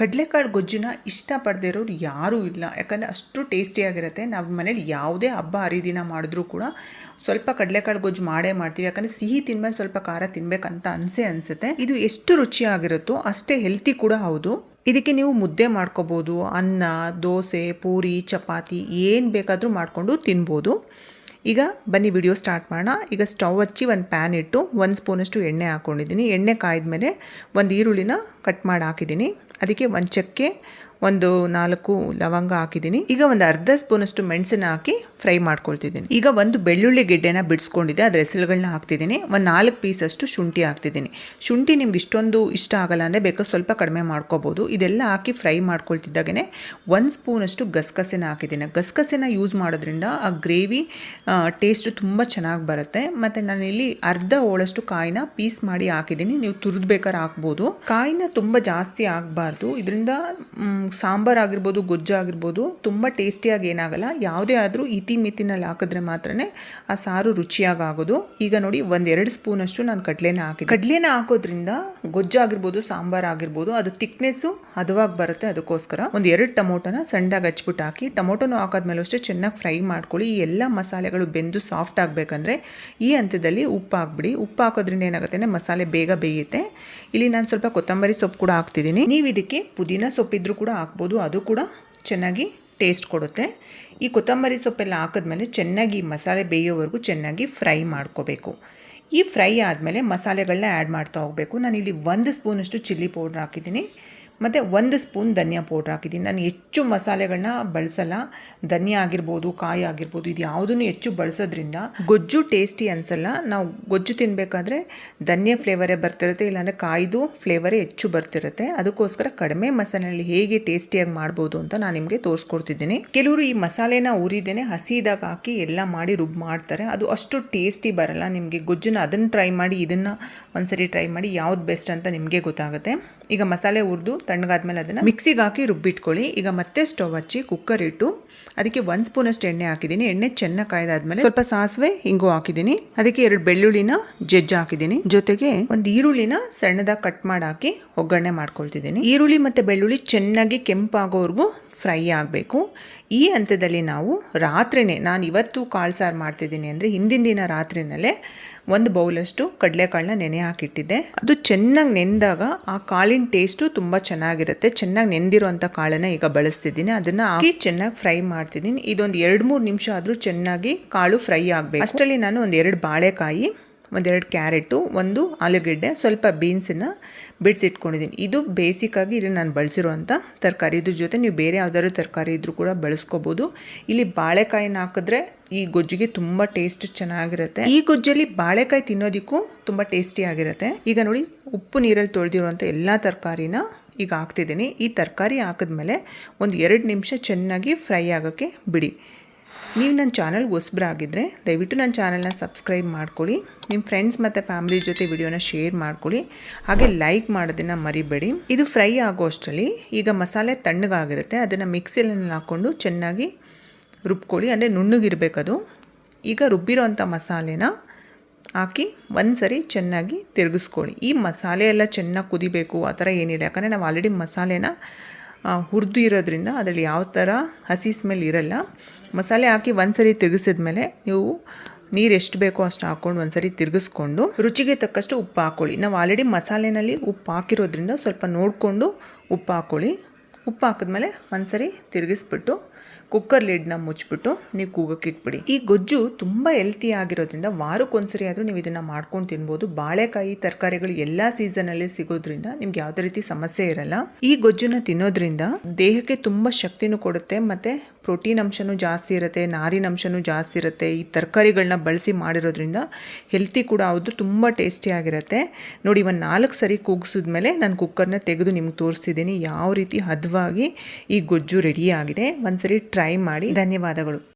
ಕಡಲೆಕಾಳು ಗೊಜ್ಜನ್ನ ಇಷ್ಟಪಡದೇ ಇರೋರು ಯಾರೂ ಇಲ್ಲ. ಯಾಕಂದರೆ ಅಷ್ಟು ಟೇಸ್ಟಿಯಾಗಿರುತ್ತೆ ನಾವು ಮನೇಲಿ ಯಾವುದೇ ಹಬ್ಬ, ಹರಿದಿನ ಮಾಡಿದ್ರೂ ಕೂಡ ಸ್ವಲ್ಪ ಕಡಲೆಕಾಳು ಗೊಜ್ಜು ಮಾಡೇ ಮಾಡ್ತೀವಿ. ಯಾಕಂದರೆ ಸಿಹಿ ತಿನ್ಮೇಲೆ ಸ್ವಲ್ಪ ಖಾರ ತಿನ್ಬೇಕಂತ ಅನಿಸೆ ಅನಿಸುತ್ತೆ. ಇದು ಎಷ್ಟು ರುಚಿಯಾಗಿರುತ್ತೋ ಅಷ್ಟೇ ಹೆಲ್ತಿ ಕೂಡ ಹೌದು. ಇದಕ್ಕೆ ನೀವು ಮುದ್ದೆ ಮಾಡ್ಕೋಬೋದು, ಅನ್ನ, ದೋಸೆ, ಪೂರಿ, ಚಪಾತಿ ಏನು ಬೇಕಾದರೂ ಮಾಡಿಕೊಂಡು ತಿನ್ಬೋದು. ಈಗ ಬನ್ನಿ ವಿಡಿಯೋ ಸ್ಟಾರ್ಟ್ ಮಾಡೋಣ. ಈಗ ಸ್ಟವ್ ಹಚ್ಚಿ ಒಂದು ಪ್ಯಾನ್ ಇಟ್ಟು ಒಂದು ಸ್ಪೂನಷ್ಟು ಎಣ್ಣೆ ಹಾಕ್ಕೊಂಡಿದ್ದೀನಿ ಎಣ್ಣೆ ಕಾಯ್ದ ಒಂದು ಈರುಳ್ಳಿನ ಕಟ್ ಮಾಡಿ ಹಾಕಿದ್ದೀನಿ. ಅದಕ್ಕೆ ಒಂದು ಚಕ್ಕೆ ಒಂದು ನಾಲ್ಕು ಲವಂಗ ಹಾಕಿದ್ದೀನಿ. ಈಗ ಒಂದು ಅರ್ಧ ಸ್ಪೂನಷ್ಟು ಮೆಣಸನ್ನ ಹಾಕಿ ಫ್ರೈ ಮಾಡ್ಕೊಳ್ತಿದ್ದೀನಿ. ಈಗ ಒಂದು ಬೆಳ್ಳುಳ್ಳಿ ಗೆಡ್ಡೆನ ಬಿಡಿಸ್ಕೊಂಡಿದ್ದೆ. ಅದ್ರ ಹೆಸರುಗಳನ್ನ ಹಾಕ್ತಿದ್ದೀನಿ. ಒಂದು ನಾಲ್ಕು ಪೀಸಷ್ಟು ಶುಂಠಿ ಹಾಕ್ತಿದ್ದೀನಿ. ಶುಂಠಿ ನಿಮ್ಗೆ ಇಷ್ಟೊಂದು ಇಷ್ಟ ಆಗಲ್ಲ ಅಂದರೆ ಬೇಕಾದ್ರೆ ಸ್ವಲ್ಪ ಕಡಿಮೆ ಮಾಡ್ಕೋಬೋದು. ಇದೆಲ್ಲ ಹಾಕಿ ಫ್ರೈ ಮಾಡ್ಕೊಳ್ತಿದ್ದಾಗೆ ಒಂದು ಸ್ಪೂನಷ್ಟು ಗಸಗಸೆನ ಹಾಕಿದ್ದೀನಿ. ಗಸಗಸೆನ ಯೂಸ್ ಮಾಡೋದ್ರಿಂದ ಆ ಗ್ರೇವಿ ಟೇಸ್ಟು ತುಂಬ ಚೆನ್ನಾಗಿ ಬರುತ್ತೆ. ಮತ್ತು ನಾನಿಲ್ಲಿ ಅರ್ಧ ಹೋಳಷ್ಟು ಕಾಯಿನ ಪೀಸ್ ಮಾಡಿ ಹಾಕಿದ್ದೀನಿ. ನೀವು ತುರಿದು ಬೇಕಾದ್ರೆ ಹಾಕ್ಬೋದು. ಕಾಯಿನ ತುಂಬ ಜಾಸ್ತಿ ಆಗಬಾರ್ದು. ಇದರಿಂದ ಸಾಂಬಾರು ಆಗಿರ್ಬೋದು, ಗೊಜ್ಜು ಆಗಿರ್ಬೋದು, ತುಂಬ ಟೇಸ್ಟಿಯಾಗಿ ಏನಾಗಲ್ಲ. ಯಾವುದೇ ಆದರೂ ಇತಿ ಮಿತಿನಲ್ಲಿ ಹಾಕಿದ್ರೆ ಮಾತ್ರ ಆ ಸಾರು ರುಚಿಯಾಗಿ ಆಗೋದು. ಈಗ ನೋಡಿ, ಒಂದೆರಡು ಸ್ಪೂನಷ್ಟು ನಾನು ಕಡಲೆನ ಹಾಕಿ ಕಡಲೆನ ಹಾಕೋದ್ರಿಂದ ಗೊಜ್ಜು ಆಗಿರ್ಬೋದು, ಸಾಂಬಾರು ಆಗಿರ್ಬೋದು, ಅದು ತಿಕ್ನೆಸ್ಸು ಹದವಾಗಿ ಬರುತ್ತೆ ಅದಕ್ಕೋಸ್ಕರ. ಒಂದು ಎರಡು ಟೊಮೊಟೊನ ಸಣ್ಣದಾಗಿ ಹಚ್ಬಿಟ್ಟು ಹಾಕಿ, ಟೊಮೊಟೊನು ಹಾಕಾದ್ಮೇಲೆ ಅಷ್ಟೇ ಚೆನ್ನಾಗಿ ಫ್ರೈ ಮಾಡ್ಕೊಳ್ಳಿ. ಈ ಎಲ್ಲ ಮಸಾಲೆಗಳು ಬೆಂದು ಸಾಫ್ಟ್ ಆಗಬೇಕಂದ್ರೆ ಈ ಹಂತದಲ್ಲಿ ಉಪ್ಪು ಹಾಕ್ಬಿಡಿ. ಉಪ್ಪು ಹಾಕೋದ್ರಿಂದ ಏನಾಗುತ್ತೆ ಮಸಾಲೆ ಬೇಗ ಬೇಯುತ್ತೆ. ಇಲ್ಲಿ ನಾನು ಸ್ವಲ್ಪ ಕೊತ್ತಂಬರಿ ಸೊಪ್ಪು ಕೂಡ ಹಾಕ್ತಿದ್ದೀನಿ. ನೀವು ಇದಕ್ಕೆ ಪುದೀನ ಸೊಪ್ಪಿದ್ರು ಕೂಡ ಹಾಕ್ಬೋದು, ಅದು ಕೂಡ ಚೆನ್ನಾಗಿ ಟೇಸ್ಟ್ ಕೊಡುತ್ತೆ. ಈ ಕೊತ್ತಂಬರಿ ಸೊಪ್ಪೆಲ್ಲ ಹಾಕಿದ್ಮೇಲೆ ಚೆನ್ನಾಗಿ ಮಸಾಲೆ ಬೇಯೋವರೆಗೂ ಚೆನ್ನಾಗಿ ಫ್ರೈ ಮಾಡ್ಕೋಬೇಕು. ಈ ಫ್ರೈ ಆದಮೇಲೆ ಮಸಾಲೆಗಳನ್ನ ಆ್ಯಡ್ ಮಾಡ್ತಾ ಹೋಗಬೇಕು. ನಾನಿಲ್ಲಿ ಒಂದು ಸ್ಪೂನಷ್ಟು ಚಿಲ್ಲಿ ಪೌಡ್ರ್ ಹಾಕಿದ್ದೀನಿ. ಮತ್ತು ಒಂದು ಸ್ಪೂನ್ ಧನಿಯಾ ಪೌಡ್ರ್ ಹಾಕಿದ್ದೀನಿ. ನಾನು ಹೆಚ್ಚು ಮಸಾಲೆಗಳನ್ನ ಬಳಸಲ್ಲ. ಧನಿಯಾ ಆಗಿರ್ಬೋದು, ಕಾಯಿ ಆಗಿರ್ಬೋದು, ಇದು ಯಾವುದನ್ನು ಹೆಚ್ಚು ಬಳಸೋದ್ರಿಂದ ಗೊಜ್ಜು ಟೇಸ್ಟಿ ಅನಿಸಲ್ಲ. ನಾವು ಗೊಜ್ಜು ತಿನ್ನಬೇಕಾದ್ರೆ ಧನಿಯಾ ಫ್ಲೇವರೇ ಬರ್ತಿರುತ್ತೆ, ಇಲ್ಲಾಂದರೆ ಕಾಯ್ದು ಫ್ಲೇವರೇ ಹೆಚ್ಚು ಬರ್ತಿರುತ್ತೆ. ಅದಕ್ಕೋಸ್ಕರ ಕಡಿಮೆ ಮಸಾಲೆಯಲ್ಲಿ ಹೇಗೆ ಟೇಸ್ಟಿಯಾಗಿ ಮಾಡ್ಬೋದು ಅಂತ ನಾನು ನಿಮಗೆ ತೋರಿಸ್ಕೊಡ್ತಿದ್ದೀನಿ. ಕೆಲವರು ಈ ಮಸಾಲೆನ ಉರಿದೇನೆ ಹಸಿದಾಗ ಹಾಕಿ ಎಲ್ಲ ಮಾಡಿ ರುಬ್ ಮಾಡ್ತಾರೆ. ಅದು ಅಷ್ಟು ಟೇಸ್ಟಿ ಬರಲ್ಲ. ನಿಮಗೆ ಗೊಜ್ಜನ್ನ ಅದನ್ನು ಟ್ರೈ ಮಾಡಿ, ಇದನ್ನು ಒಂದ್ಸರಿ ಟ್ರೈ ಮಾಡಿ ಯಾವ್ದು ಬೆಸ್ಟ್ ಅಂತ ನಿಮಗೆ ಗೊತ್ತಾಗುತ್ತೆ. ಈಗ ಮಸಾಲೆ ಹುರಿದು ತಣ್ಣಗಾದ್ಮೇಲೆ ಅದನ್ನು ಮಿಕ್ಸಿಗೆ ಹಾಕಿ ರುಬ್ಬಿಟ್ಕೊಳ್ಳಿ. ಈಗ ಮತ್ತೆ ಸ್ಟವ್ ಹಚ್ಚಿ ಕುಕ್ಕರ್ ಇಟ್ಟು ಅದಕ್ಕೆ ಒಂದು ಸ್ಪೂನಷ್ಟು ಎಣ್ಣೆ ಹಾಕಿದ್ದೀನಿ. ಎಣ್ಣೆ ಚೆನ್ನಾಗಿ ಕಾಯ್ದಾದ್ಮೇಲೆ ಸ್ವಲ್ಪ ಸಾಸಿವೆ ಹಿಂಗು ಹಾಕಿದ್ದೀನಿ. ಅದಕ್ಕೆ ಎರಡು ಬೆಳ್ಳುಳ್ಳಿನ ಜಜ್ಜ ಹಾಕಿದ್ದೀನಿ. ಜೊತೆಗೆ ಒಂದು ಈರುಳ್ಳಿನ ಸಣ್ಣದಾಗಿ ಕಟ್ ಮಾಡಿ ಹಾಕಿ ಒಗ್ಗರಣೆ ಮಾಡ್ಕೊಳ್ತಿದ್ದೀನಿ. ಈರುಳ್ಳಿ ಮತ್ತು ಬೆಳ್ಳುಳ್ಳಿ ಚೆನ್ನಾಗಿ ಕೆಂಪಾಗೋವರೆಗೂ ಫ್ರೈ ಆಗಬೇಕು. ಈ ಹಂತದಲ್ಲಿ ನಾವು ರಾತ್ರಿನೇ, ನಾನು ಇವತ್ತು ಕಾಳು ಸಾರು ಮಾಡ್ತಿದ್ದೀನಿ ಅಂದರೆ ಹಿಂದಿನ ದಿನ ರಾತ್ರಿನಲ್ಲೇ ಒಂದು ಬೌಲಷ್ಟು ಕಡಲೆಕಾಳನ್ನ ನೆನೆ ಹಾಕಿಟ್ಟಿದ್ದೆ. ಅದು ಚೆನ್ನಾಗಿ ನೆಂದಾಗ ಆ ಕಾಳಿನ ಟೇಸ್ಟು ತುಂಬ ಚೆನ್ನಾಗಿರುತ್ತೆ. ಚೆನ್ನಾಗಿ ನೆಂದಿರುವಂಥ ಕಾಳನ್ನು ಈಗ ಬಳಸ್ತಿದ್ದೀನಿ. ಅದನ್ನು ಹಾಕಿ ಚೆನ್ನಾಗಿ ಫ್ರೈ ಮಾಡ್ತಿದ್ದೀನಿ. ಇದೊಂದು ಎರಡು ಮೂರು ನಿಮಿಷ ಆದರೂ ಚೆನ್ನಾಗಿ ಕಾಳು ಫ್ರೈ ಆಗಬೇಕು. ಅಷ್ಟರಲ್ಲಿ ನಾನು ಒಂದು ಎರಡು ಬಾಳೆಕಾಯಿ ಒಂದೆರಡು ಕ್ಯಾರೆಟು, ಒಂದು ಆಲೂಗೆಡ್ಡೆ, ಸ್ವಲ್ಪ ಬೀನ್ಸನ್ನು ಬಿಡಿಸಿಟ್ಕೊಂಡಿದ್ದೀನಿ. ಇದು ಬೇಸಿಕ್ಕಾಗಿ ಇಲ್ಲಿ ನಾನು ಬಳಸಿರುವಂಥ ತರಕಾರಿ. ಇದ್ರ ಜೊತೆ ನೀವು ಬೇರೆ ಯಾವ್ದಾದ್ರು ತರಕಾರಿ ಇದ್ದರೂ ಕೂಡ ಬಳಸ್ಕೋಬೋದು. ಇಲ್ಲಿ ಬಾಳೆಕಾಯಿನ ಹಾಕಿದ್ರೆ ಈ ಗೊಜ್ಜಿಗೆ ತುಂಬ ಟೇಸ್ಟ್ ಚೆನ್ನಾಗಿರುತ್ತೆ. ಈ ಗೊಜ್ಜಲ್ಲಿ ಬಾಳೆಕಾಯಿ ತಿನ್ನೋದಕ್ಕೂ ತುಂಬ ಟೇಸ್ಟಿಯಾಗಿರುತ್ತೆ ಈಗ ನೋಡಿ, ಉಪ್ಪು ನೀರಲ್ಲಿ ತೊಳೆದಿರುವಂಥ ಎಲ್ಲ ತರಕಾರಿನ ಈಗ ಹಾಕ್ತಿದ್ದೀನಿ. ಈ ತರಕಾರಿ ಹಾಕಿದ್ಮೇಲೆ ಒಂದು ಎರಡು ನಿಮಿಷ ಚೆನ್ನಾಗಿ ಫ್ರೈ ಆಗೋಕ್ಕೆ ಬಿಡಿ. ನೀವು ನನ್ನ ಚಾನಲ್ ಹೊಸಬ್ರಾಗಿದ್ದರೆ ದಯವಿಟ್ಟು ನನ್ನ ಚಾನಲ್ನ ಸಬ್ಸ್ಕ್ರೈಬ್ ಮಾಡ್ಕೊಳ್ಳಿ. ನಿಮ್ಮ ಫ್ರೆಂಡ್ಸ್ ಮತ್ತು ಫ್ಯಾಮಿಲಿ ಜೊತೆ ವಿಡಿಯೋನ ಶೇರ್ ಮಾಡ್ಕೊಳ್ಳಿ. ಹಾಗೆ ಲೈಕ್ ಮಾಡೋದನ್ನು ಮರಿಬೇಡಿ. ಇದು ಫ್ರೈ ಆಗೋ ಅಷ್ಟರಲ್ಲಿ ಈಗ ಮಸಾಲೆ ತಣ್ಣಗಾಗಿರುತ್ತೆ. ಅದನ್ನು ಮಿಕ್ಸಿಯಲ್ಲಿ ಹಾಕ್ಕೊಂಡು ಚೆನ್ನಾಗಿ ರುಬ್ಕೊಳ್ಳಿ. ಅಂದರೆ ನುಣ್ಣಗಿರಬೇಕದು. ಈಗ ರುಬ್ಬಿರೋಂಥ ಮಸಾಲೆನ ಹಾಕಿ ಒಂದು ಸರಿ ಚೆನ್ನಾಗಿ ತಿರುಗಿಸ್ಕೊಳ್ಳಿ. ಈ ಮಸಾಲೆ ಎಲ್ಲ ಚೆನ್ನಾಗಿ ಕುದಿಬೇಕು, ಆ ಥರ ಏನಿಲ್ಲ. ಯಾಕಂದರೆ ನಾವು ಆಲ್ರೆಡಿ ಮಸಾಲೆನ ಹುರಿದು ಇರೋದ್ರಿಂದ ಅದರಲ್ಲಿ ಯಾವ ಥರ ಹಸಿ ಸ್ಮೆಲ್ ಇರಲ್ಲ. ಮಸಾಲೆ ಹಾಕಿ ಒಂದು ಸರಿ ತಿರುಗಿಸಿದ್ಮೇಲೆ ನೀವು ನೀರು ಎಷ್ಟು ಬೇಕೋ ಅಷ್ಟು ಹಾಕ್ಕೊಂಡು ಒಂದು ಸರಿ ತಿರುಗಿಸ್ಕೊಂಡು ರುಚಿಗೆ ತಕ್ಕಷ್ಟು ಉಪ್ಪು ಹಾಕ್ಕೊಳ್ಳಿ ನಾವು ಆಲ್ರೆಡಿ ಮಸಾಲೆನಲ್ಲಿ ಉಪ್ಪು ಹಾಕಿರೋದ್ರಿಂದ ಸ್ವಲ್ಪ ನೋಡಿಕೊಂಡು ಉಪ್ಪು ಹಾಕ್ಕೊಳ್ಳಿ ಉಪ್ಪು ಹಾಕಿದ್ಮೇಲೆ ಒಂದು ಸರಿ ತಿರುಗಿಸ್ಬಿಟ್ಟು ಕುಕ್ಕರ್ ಲಿಡ್ನ ಮುಚ್ಚಿಬಿಟ್ಟು ನೀವು ಕೂಗಕ್ಕೆ ಇಟ್ಬಿಡಿ. ಈ ಗೊಜ್ಜು ತುಂಬ ಹೆಲ್ತಿ ಆಗಿರೋದ್ರಿಂದ ವಾರಕ್ಕೊಂದ್ಸರಿ ಆದರೂ ನೀವು ಇದನ್ನು ಮಾಡ್ಕೊಂಡು ತಿನ್ಬೋದು. ಬಾಳೆಕಾಯಿ, ತರಕಾರಿಗಳು ಎಲ್ಲ ಸೀಸನಲ್ಲಿ ಸಿಗೋದ್ರಿಂದ ನಿಮ್ಗೆ ಯಾವುದೇ ರೀತಿ ಸಮಸ್ಯೆ ಇರಲ್ಲ. ಈ ಗೊಜ್ಜುನ ತಿನ್ನೋದ್ರಿಂದ ದೇಹಕ್ಕೆ ತುಂಬ ಶಕ್ತಿನೂ ಕೊಡುತ್ತೆ ಮತ್ತು ಪ್ರೋಟೀನ್ ಅಂಶನೂ ಜಾಸ್ತಿ ಇರುತ್ತೆ, ನಾರಿನ ಅಂಶನೂ ಜಾಸ್ತಿ ಇರುತ್ತೆ, ಈ ತರಕಾರಿಗಳನ್ನ ಬಳಸಿ ಮಾಡಿರೋದ್ರಿಂದ ಹೆಲ್ತಿ ಕೂಡ ಹೌದು, ತುಂಬ ಟೇಸ್ಟಿಯಾಗಿರುತ್ತೆ ನೋಡಿ ಒಂದು ನಾಲ್ಕು ಸರಿ ಕೂಗಿಸಿದ್ಮೇಲೆ ನಾನು ಕುಕ್ಕರ್ನ ತೆಗೆದು ನಿಮ್ಗೆ ತೋರಿಸ್ತಿದ್ದೀನಿ ಯಾವ ರೀತಿ ಹದವಾಗಿ ಈ ಗೊಜ್ಜು ರೆಡಿಯಾಗಿದೆ ಒಂದು ಸರಿ ಟ್ರೈ ಮಾಡಿ. ಧನ್ಯವಾದಗಳು.